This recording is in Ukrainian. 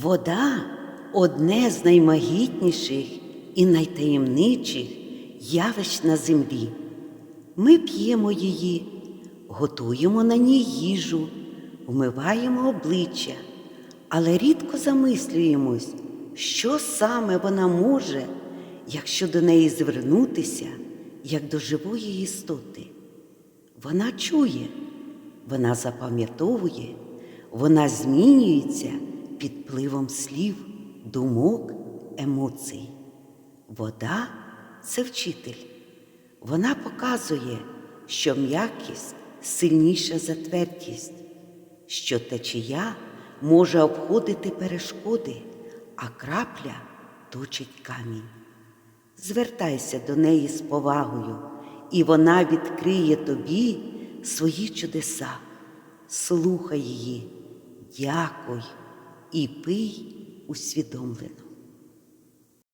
Вода одне з наймагітніших і найтаємничих явищ на землі. Ми п'ємо її, готуємо на ній їжу, вмиваємо обличчя, але рідко замислюємось, що саме вона може, якщо до неї звернутися, як до живої істоти. Вона чує, вона запам'ятовує, вона змінюється під впливом слів, думок, емоцій. Вода це вчитель. Вона показує, що м'якість сильніша за твердість, що течія може обходити перешкоди, а крапля точить камінь. Звертайся до неї з повагою, і вона відкриє тобі свої чудеса. Слухай її, дякуй і пий усвідомлено.